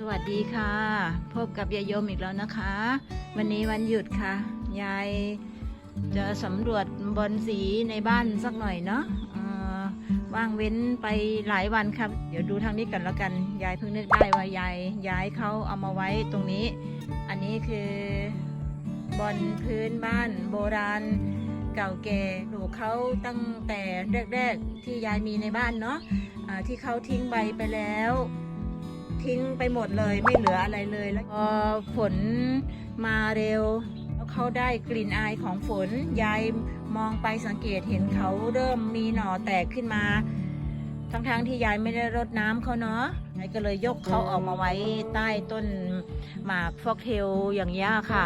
สวัสดีค่ะ พบกับยายยมอีกแล้วนะคะ วันนี้วันหยุดค่ะ ยายจะสำรวจบอลสีในบ้านสักหน่อยเนาะว่างเว้นไปหลายวันครับ เดี๋ยวดูทางนี้กันแล้วกัน ยายเพิ่งนึกได้ว่ายายย้ายเขาเอามาไว้ตรงนี้ อันนี้คือบอลพื้นบ้านโบราณเก่าแก่ปลูกเขาตั้งแต่แรกๆที่ยายมีในบ้านเนาะอ่าที่เขาทิ้งใบไปแล้ว ทิ้งไปหมดเลยไม่เหลืออะไรเลยแล้วพอฝนมาเร็วแล้วเขาได้กลิ่นอายของฝนยายมองไปสังเกตเห็นเขาเริ่มมีหน่อแตกขึ้นมา ทั้งๆที่ยายไม่ได้รดน้ำเขาเนาะยายก็เลยยกเขาออกมาไว้ใต้ต้นหมากฟอกเทลอย่างนี้ยค่ะ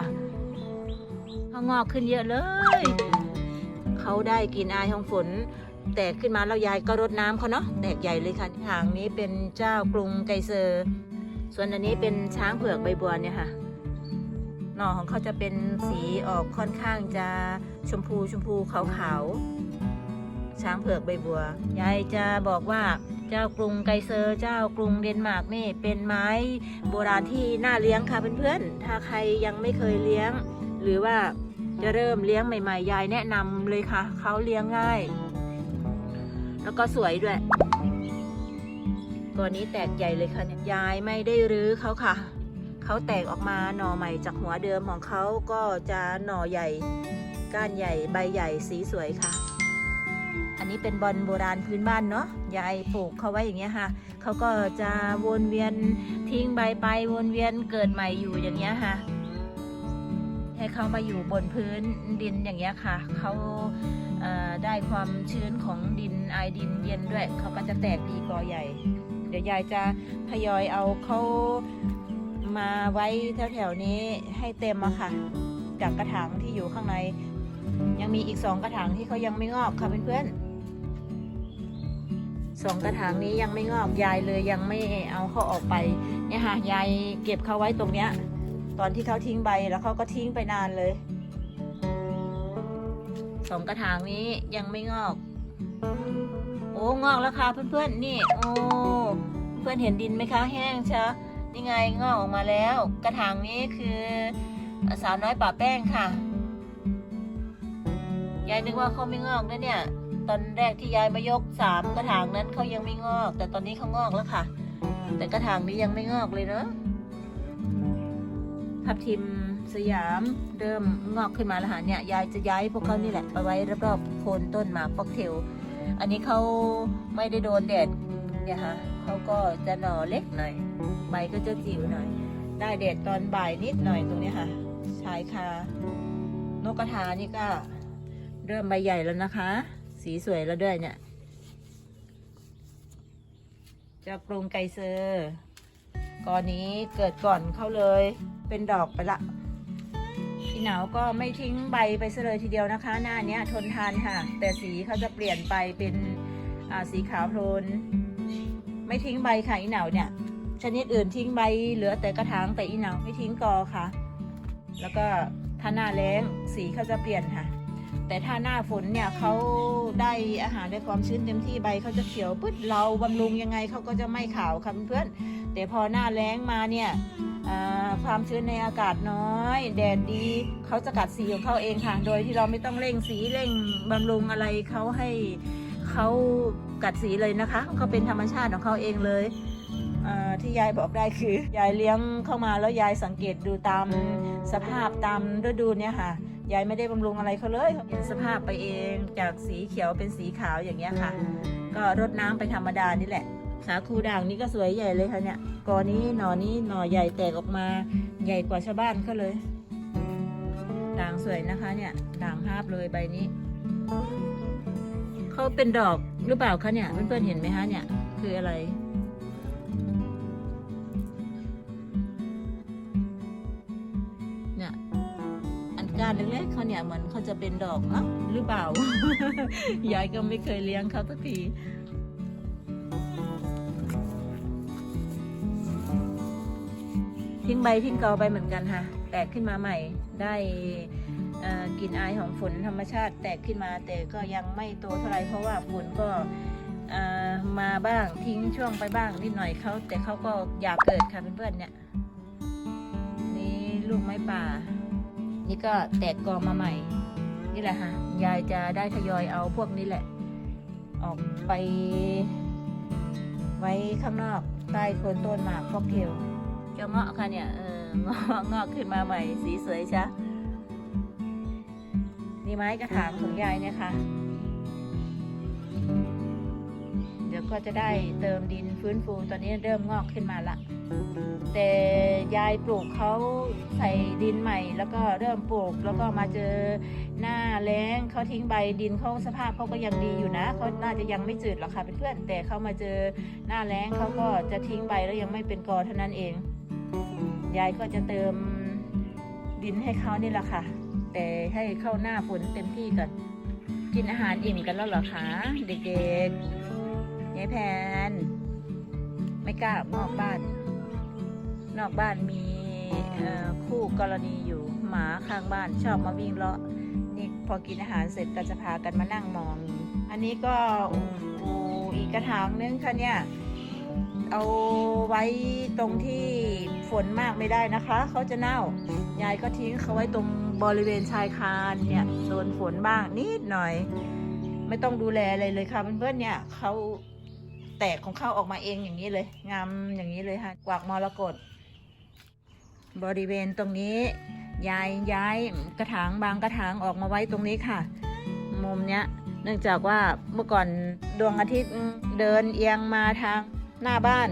เขางอกขึ้นเยอะเลย เขาได้กลิ่นอายของฝน แตกขึ้นมาแล้วยายก็รดน้ำเขาเนาะแตกใหญ่เลยค่ะทางนี้เป็นเจ้ากรุงไกเซอร์ ส่วนอันนี้เป็นช้างเผือกใบบัวเนี่ยค่ะหน่อของเขาจะเป็นสีออกค่อนข้างจะชมพูชมพูขาวขาวๆช้างเผือกใบบัวยายจะบอกว่าเจ้ากรุงไกเซอร์ เจ้ากรุงเดนมาร์กนี่เป็นไม้โบราณที่น่าเลี้ยงค่ะเพื่อนๆถ้าใครยังไม่เคยเลี้ยง หรือว่าจะเริ่มเลี้ยงใหม่ๆยายแนะนำเลยค่ะเขาเลี้ยงง่าย แล้วก็สวยด้วยตัวนี้แตกใหญ่เลยค่ะเนี่ยยายไม่ได้รื้อเขาค่ะ เขาแตกออกมาหน่อใหม่จากหัวเดิมของเขาก็จะหน่อใหญ่ ก้านใหญ่ใบใหญ่สีสวยค่ะ อันนี้เป็นบอลโบราณพื้นบ้านเนาะยายปลูกเขาไว้อย่างเงี้ยค่ะเขาก็จะวนเวียนทิ้งใบไปวนเวียนเกิดใหม่อยู่อย่างเงี้ยค่ะ ให้เขามาอยู่บนพื้นดินอย่างเงี้ยค่ะเขา ได้ความชื้นของดินไอดินเย็นด้วย เขาก็จะแตกดีกอใหญ่ เดี๋ยวยายจะทยอยเอาเขามาไว้แถวๆนี้ให้เต็มอะค่ะ จากกระถางที่อยู่ข้างใน ยังมีอีกสองกระถางที่เขายังไม่งอกค่ะเพื่อนๆสองกระถางนี้ยังไม่งอกยายเลยยังไม่เอาเขาออกไปเนี่ยค่ะยายเก็บเขาไว้ตรงเนี้ย ตอนที่เขาทิ้งใบแล้วเขาก็ทิ้งไปนานเลย สองกระถางนี้ยังไม่งอก โอ้งอกแล้วค่ะเพื่อนๆนี่ โอ้เพื่อนเห็นดินไหมคะแห้งเชะนี่ไงงอกออกมาแล้ว กระถางนี้คือสาวน้อยป่าแป้งค่ะยายนึกว่าเขาไม่งอกนะเนี่ย ตอนแรกที่ยายมายกสามกระถางนั้นเขายังไม่งอก แต่ตอนนี้เขางอกแล้วค่ะ แต่กระถางนี้ยังไม่งอกเลยเนอะทับทิม สยามเริ่มงอกขึ้นมาแล้วค่ะเนี่ยยายจะย้ายพวกเขานี่แหละไปไว้รอบๆโคนต้นหมากฟอกเทลอันนี้เขาไม่ได้โดนแดดเนี่ยค่ะเขาก็จะหน่อเล็กหน่อยใบก็จะจิ๋วหน่อย ได้แดดตอนบ่ายนิดหน่อยตรงนี้ค่ะชายคานกกระทานี่ก็ เริ่มใบใหญ่แล้วนะคะ สีสวยแล้วด้วยเนี่ยจากรุงไกเซอร์กอนี้เกิดก่อนเขาเลย เป็นดอกไปละ หนาวก็ไม่ทิ้งใบไปเลยทีเดียวนะคะ หน้านี้ทนทานค่ะ แต่สีเขาจะเปลี่ยนไปเป็นสีขาวโพลนไม่ทิ้งใบค่ะอีหนาวเนี่ย ชนิดอื่นทิ้งใบเหลือแต่กระถางแต่อีหนาวไม่ทิ้งกอค่ะ แล้วก็ถ้าหน้าแล้งสีเขาจะเปลี่ยนค่ะ แต่ถ้าหน้าฝนเนี่ยเขาได้อาหารได้ความชื้นเต็มที่ใบเขาจะเขียวปึ๊ดเราบำรุงยังไงเขาก็จะไม่ขาวค่ะเพื่อนๆ แต่พอหน้าแล้งมาเนี่ยความชื้นในอากาศน้อย แดดดีเขาจะกัดสีของเขาเองค่ะโดยที่เราไม่ต้องเร่งสีเร่งบำรุงอะไรเขาให้เขากัดสีเลยนะคะเขาเป็นธรรมชาติของเขาเองเลยที่ยายบอกได้คือยายเลี้ยงเข้ามาแล้วยายสังเกตดูตามสภาพตามฤดูเนี่ยค่ะยายไม่ได้บำรุงอะไรเขาเลยเขาเป็นสภาพไปเองจากสีเขียวเป็นสีขาวอย่างเงี้ยค่ะ ก็รดน้ำไปธรรมดานี่แหละ สาคูด่างนี่ก็สวยใหญ่เลยค่ะเนี่ยกอนี้หนอนี้หน่อใหญ่แตกออกมาใหญ่กว่าชาวบ้านเขาเลย ด่างสวยนะคะ เนี่ยด่างภาพเลยใบนี้เขาเป็นดอกหรือเปล่าคะเนี่ยเพื่อนๆเห็นไหมคะเนี่ย คืออะไร เนี่ย อันก้านเล็กๆเขาเนี่ยเหมือนเขาจะเป็นดอกเนาะหรือเปล่ายายก็ไม่เคยเลี้ยงเขาสักที ทิ้งใบทิ้งกอไปเหมือนกันค่ะ แตกขึ้นมาใหม่ได้กลิ่นอายของฝนธรรมชาติแตกขึ้นมาแต่ก็ยังไม่โตเท่าไหร่เพราะว่าฝนก็มาบ้างทิ้งช่วงไปบ้างนิดหน่อยเขาแต่เขาก็อยากเกิดค่ะเพื่อนๆเนี่ยนี่ลูกไม้ป่า นี่ก็แตกกอมาใหม่ นี่แหละค่ะยายจะได้ทยอยเอาพวกนี้แหละ ออกไป ไว้ข้างนอกใต้โคนต้นหมากฟอกเทล เจ้าเงาะค่ะเนี่ยเอองอกงอกขึ้นมาใหม่สีสวยชะนี่ไม้กระถางของยายเนี่ยค่ะ เดี๋ยวก็จะได้เติมดินฟื้นฟูตอนนี้เริ่มงอกขึ้นมาละแต่ยายปลูกเขาใส่ดินใหม่ แล้วก็เริ่มปลูกแล้วก็มาเจอหน้าแล้งเขาทิ้งใบดินเขาสภาพเขาก็ยังดีอยู่นะเขาน่าจะยังไม่จืดหรอกค่ะเพื่อนๆแต่เขามาเจอหน้าแล้งเขาก็จะทิ้งใบแล้วยังไม่เป็นกอเท่านั้นเอง ยายก็จะเติมดินให้เขานี่แหละค่ะ แต่ให้เข้าหน้าฝนเต็มที่ก่อนกินอาหารอิ่มกันแล้วเหรอคะเด็กๆยายแพน ไม่กล้านอกบ้าน นอกบ้านมีคู่กรณีอยู่หมาข้างบ้านชอบมาวิ่งเลาะนี่พอกินอาหารเสร็จก็จะพากันมานั่งมอง อันนี้ก็อีกกระถางนึงค่ะเนี่ย เอาไว้ตรงที่ ฝนมากไม่ได้นะคะเขาจะเน่ายายก็ทิ้งเขาไว้ตรงบริเวณชายคานเนี่ยโดนฝนบ้างนิดหน่อย ไม่ต้องดูแลอะไรเลยค่ะเพื่อนๆเนี่ยเขาแตกของเขาออกมาเองอย่างนี้เลย งามอย่างนี้เลยค่ะกวากมรกตบริเวณตรงนี้ยายย้ายกระถางบางกระถางออกมาไว้ตรงนี้ค่ะ มุมเนี้ย เนื่องจากว่าเมื่อก่อนดวงอาทิตย์เดินเอียงมาทางหน้าบ้าน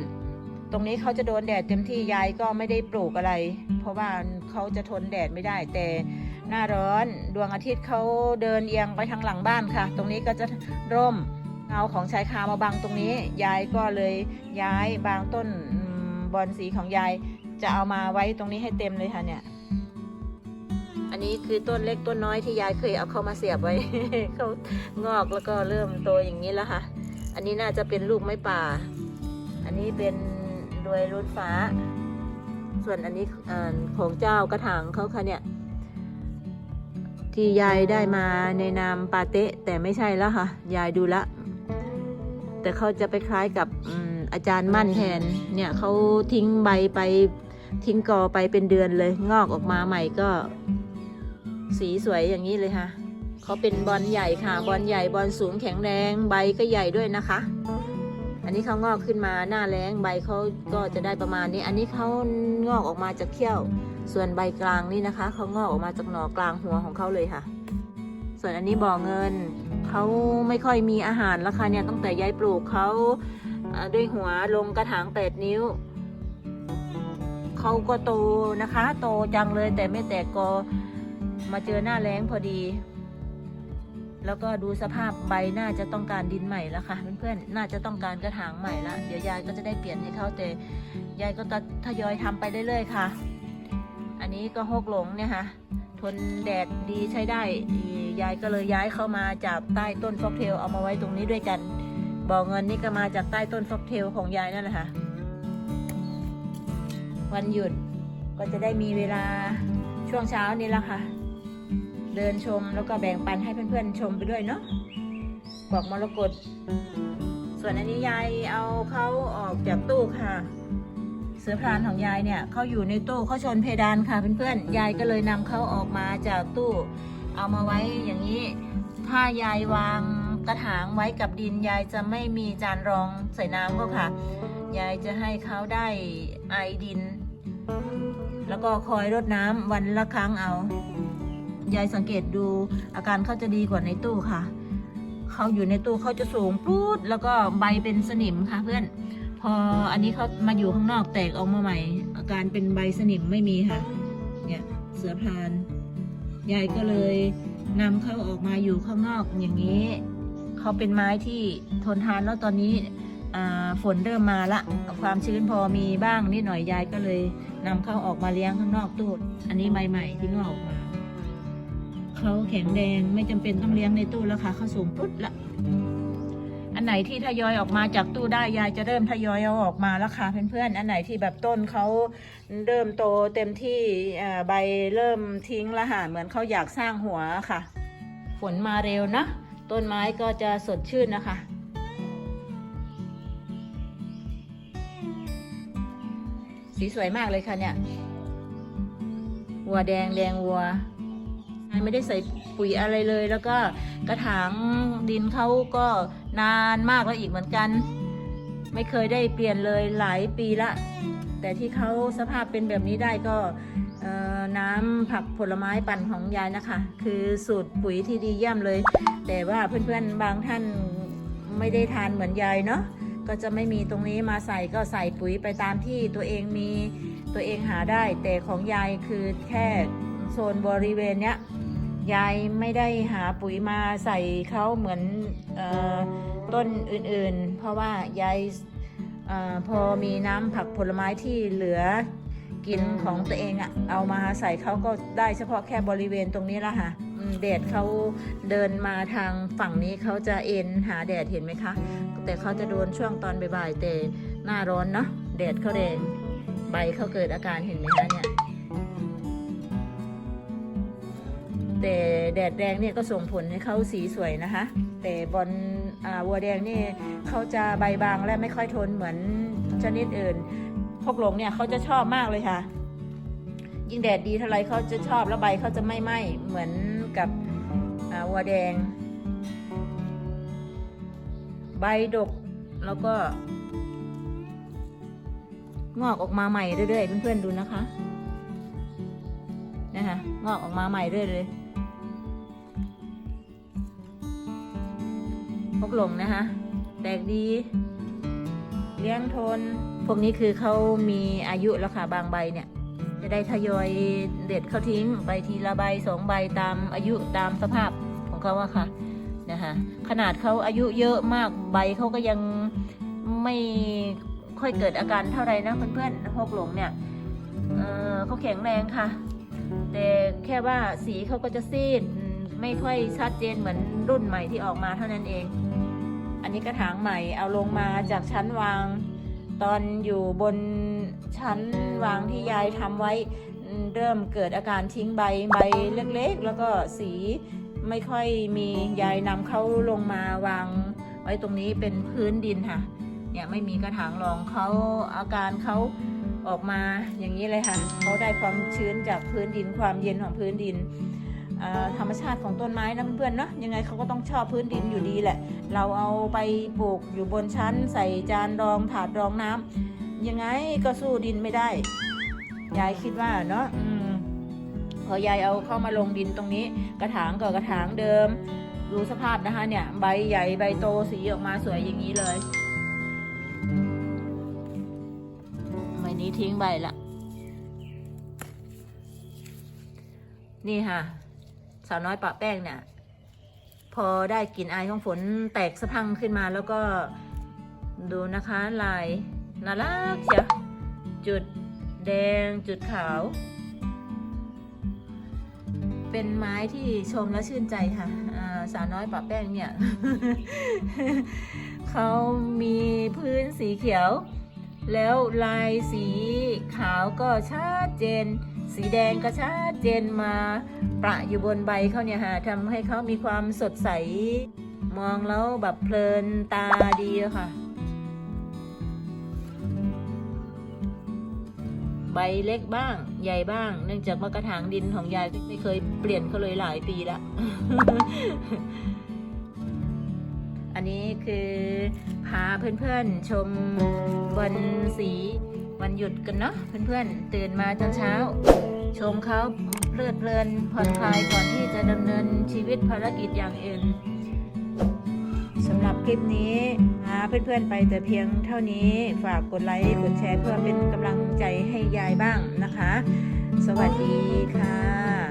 ตรงนี้เขาจะโดนแดดเต็มที่ยายก็ไม่ได้ปลูกอะไร เพราะว่าเขาจะทนแดดไม่ได้ แต่หน้าร้อนดวงอาทิตย์เขาเดินเอียงไปทางหลังบ้านค่ะ ตรงนี้ก็จะร่มเงาของชายคามาบังตรงนี้ ยายก็เลยย้ายบางต้นบอนสีของยายจะเอามาไว้ตรงนี้ให้เต็มเลยค่ะเนี่ย อันนี้คือต้นเล็กต้นน้อยที่ยายเคยเอาเข้ามาเสียบไว้เขางอกแล้วก็เริ่มโตอย่างนี้แล้วค่ะ อันนี้น่าจะเป็นลูกไม้ป่า อันนี้เป็น รวยรุดฟ้า ส่วนอันนี้ของเจ้ากระถางเขาค่ะเนี่ยที่ยายได้มาในนามปาเตะแต่ไม่ใช่แล้วค่ะ ยายดูละ แต่เขาจะไปคล้ายกับออาจารย์มั่นแทนเนี่ยเขาทิ้งใบไปทิ้งกอไปเป็นเดือนเลย งอกออกมาใหม่ก็ สีสวยอย่างนี้เลยค่ะเขาเป็นบอลใหญ่ค่ะ บอลใหญ่บอลสูงแข็งแรงใบก็ใหญ่ด้วยนะคะ นนี้เขางอกขึ้นมาหน้าแรงใบเขาก็จะได้ประมาณนี้ อันนี้เขางอกออกมาจากเขี้ยว ส่วนใบกลางนี่นะคะเขางอกออกมาจากหน่อกลางหัวของเขาเลยค่ะ ส่วนอันนี้บ่อเงินเขาไม่ค่อยมีอาหารแล้วค่ะเนี่ยตั้งแต่ย้ายปลูกเขาอ่าด้วยหัวลงกระถางแปดนิ้วเขาก็โตนะคะ โตจังเลยแต่ไม่แตกกอมาเจอหน้าแรงพอดี แล้วก็ดูสภาพใบน่าจะต้องการดินใหม่แล้วค่ะเพื่อนๆ น่าจะต้องการกระถางใหม่ละเดี๋ยวยายก็จะได้เปลี่ยนให้เขาแต่ยายก็ทยอยทำไปเรื่อยๆค่ะ อันนี้ก็หกหลงเนี่ยค่ะทนแดดดีใช้ได้ ยายก็เลยย้ายเข้ามาจากใต้ต้นฟอกเทลเอามาไว้ตรงนี้ด้วยกัน บ่อเงินนี่ก็มาจากใต้ต้นฟอกเทลของยายนั่นแหละค่ะ วันหยุดก็จะได้มีเวลาช่วงเช้านี้ละค่ะ เดินชมแล้วก็แบ่งปันให้เพื่อนๆชมไปด้วยเนาะกวากมรกตส่วนอันนี้ยายเอาเขาออกจากตู้ค่ะ เสือพรานของยายเนี่ยเขาอยู่ในตู้เขาชนเพดานค่ะเพื่อนๆยายก็เลยนำเขาออกมาจากตู้ เอามาไว้อย่างนี้ ถ้ายายวางกระถางไว้กับดินยายจะไม่มีจานรองใส่น้ำเขาค่ะ ยายจะให้เขาได้ไอดิน แล้วก็คอยรดน้ำวันละครั้งเอา ยายสังเกตดูอาการเขาจะดีกว่าในตู้ค่ะ เขาอยู่ในตู้เขาจะสูงปูดแล้วก็ใบเป็นสนิมค่ะเพื่อน พออันนี้เขามาอยู่ข้างนอกแตกออกมาใหม่ อาการเป็นใบสนิมไม่มีค่ะ เนี่ยเสือพรานยายก็เลยนำเขาออกมาอยู่ข้างนอกอย่างนี้เขาเป็นไม้ที่ทนทานแล้วตอนนี้ฝนเริ่มมาละความชื้นพอมีบ้างนิดหน่อยยายก็เลยนำเขาออกมาเลี้ยงข้างนอกตู้อันนี้ใบใหม่ที่งอกออกมา เขาแข็งแรงไม่จำเป็นต้องเลี้ยงในตู้แล้วค่ะเขาสูงปุ๊ดละอันไหนที่ทยอยออกมาจากตู้ได้ยายจะเริ่มทยอยเอาออกมาแล้วค่ะเพื่อนๆอันไหนที่แบบต้นเขาเริ่มโตเต็มที่ใบเริ่มทิ้งละหาเหมือนเขาอยากสร้างหัวค่ะ ฝนมาเร็วนะ ต้นไม้ก็จะสดชื่นนะคะสีสวยมากเลยค่ะเนี่ย วัวแดงแดงวัว ไม่ได้ใส่ปุ๋ยอะไรเลย แล้วก็กระถางดินเขาก็นานมากแล้วอีกเหมือนกัน ไม่เคยได้เปลี่ยนเลยหลายปีละ แต่ที่เขาสภาพเป็นแบบนี้ได้ก็น้ำผักผลไม้ปั่นของยายนะคะ คือสูตรปุ๋ยที่ดีเยี่ยมเลย แต่ว่าเพื่อนๆบางท่านไม่ได้ทานเหมือนยายเนาะก็จะไม่มีตรงนี้มาใส่ก็ใส่ปุ๋ยไปตามที่ตัวเองมีตัวเองหาได้ แต่ของยายคือแค่โซนบริเวณเนี้ย ยายไม่ได้หาปุ๋ยมาใส่เขาเหมือนออต้นอื่นๆ เพราะว่ายายอพอมีน้ำผักผลไม้ที่เหลือกินของตัวเองอะเอามาใส่เขาก็ได้เฉพาะแค่บริเวณตรงนี้ละค่ะแดดเขาเดินมาทางฝั่งนี้เขาจะเอ็นหาแดดเห็นไหมคะ แต่เขาจะโดนช่วงตอนบ่ายๆแต่หน้าร้อนเนาะแดดเขาแดงใบเขาเกิดอาการเห็นไหมคะเนี่ย แต่แดดแดงเนี่ยก็ส่งผลให้เขาสีสวยนะคะ แต่บอลอ่าวัวแดงนี่เขาจะใบบางและไม่ค่อยทนเหมือนชนิดอื่น พวกหลงเนี่ยเขาจะชอบมากเลยค่ะ ยิ่งแดดดีเท่าไรเขาจะชอบแล้วใบเขาจะไม่ไหม้เหมือนกับอ่าวัวแดง ใบดกแล้วก็ งอกออกมาใหม่เรื่อยๆเพื่อนๆดูนะคะนะคะงอกออกมาใหม่เรื่อยเพกหลงนะคะ แตกดี เลี้ยงทน พวกนี้คือเขามีอายุแล้วค่ะบางใบเนี่ย จะได้ทยอยเด็ดเขาทิ้งใบทีละใบสองใบตามอายุตามสภาพของเขาอะค่ะนะคะขนาดเขาอายุเยอะมากใบเขาก็ยังไม่ค่อยเกิดอาการเท่าไหรนะเพื่อนๆพกหลงเนี่ยเเขาแข็งแรงค่ะ แต่แค่ว่าสีเขาก็จะซีดไม่ค่อยชัดเจนเหมือนรุ่นใหม่ที่ออกมาเท่านั้นเอง อันนี้กระถางใหม่เอาลงมาจากชั้นวาง ตอนอยู่บนชั้นวางที่ยายทำไว้เริ่มเกิดอาการทิ้งใบใบเล็กๆ แล้วก็สีไม่ค่อยมียายนำเขาลงมาวาง ไว้ตรงนี้เป็นพื้นดินค่ะ เนี่ยไม่มีกระถางรองเขาอาการเขาออกมาอย่างนี้เลยค่ะเขาได้ความชื้นจากพื้นดินความเย็นของพื้นดิน ธรรมชาติของต้นไม้นะเพื่อนๆเนาะยังไงเขาก็ต้องชอบพื้นดินอยู่ดีแหละ เราเอาไปปลูกอยู่บนชั้น ใส่จานรองถาดรองน้ำยังไงก็สู้ดินไม่ได้ ยายคิดว่าเนาะอพอยายเอาเข้ามาลงดินตรงนี้ กระถางกับกระถางเดิม ดูสภาพนะคะเนี่ย ใบใหญ่ใบโตสีออกมาสวยอย่างนี้เลยใบนี้ทิ้งใบละนี่ค่ะ สาวน้อยปะแป้งเนี่ย พอได้กลิ่นอายของฝนแตกสะพังขึ้นมาแล้วก็ดูนะคะลายน่ารักเชียวจุดแดงจุดขาว เป็นไม้ที่ชมและชื่นใจค่ะสาวน้อยปะแป้งเนี่ยเขามีพื้นสีเขียว แล้วลายสีขาวก็ชัดเจน สีแดงก็ชัดเจนมาประอยู่บนใบเขาเนี่ยค่ะทำให้เขามีความสดใส มองแล้วแบบเพลินตาดีค่ะ ใบเล็กบ้าง ใหญ่บ้าง เนื่องจากว่ากระถางดินของยายไม่เคยเปลี่ยนเขาเลยหลายปีละอันนี้คือพาเพื่อนๆชมวันสี วันหยุดกันเนาะเพื่อนๆ ตื่นมาตอนเช้า ชมเขาเพลิดเพลินผ่อนคลายก่อนที่จะดำเนินชีวิตภารกิจอย่างอื่นสำหรับคลิปนี้หาเพื่อนๆไปแต่เพียงเท่านี้ ฝากกดไลค์กดแชร์เพื่อเป็นกำลังใจให้ยายบ้างนะคะ สวัสดีค่ะ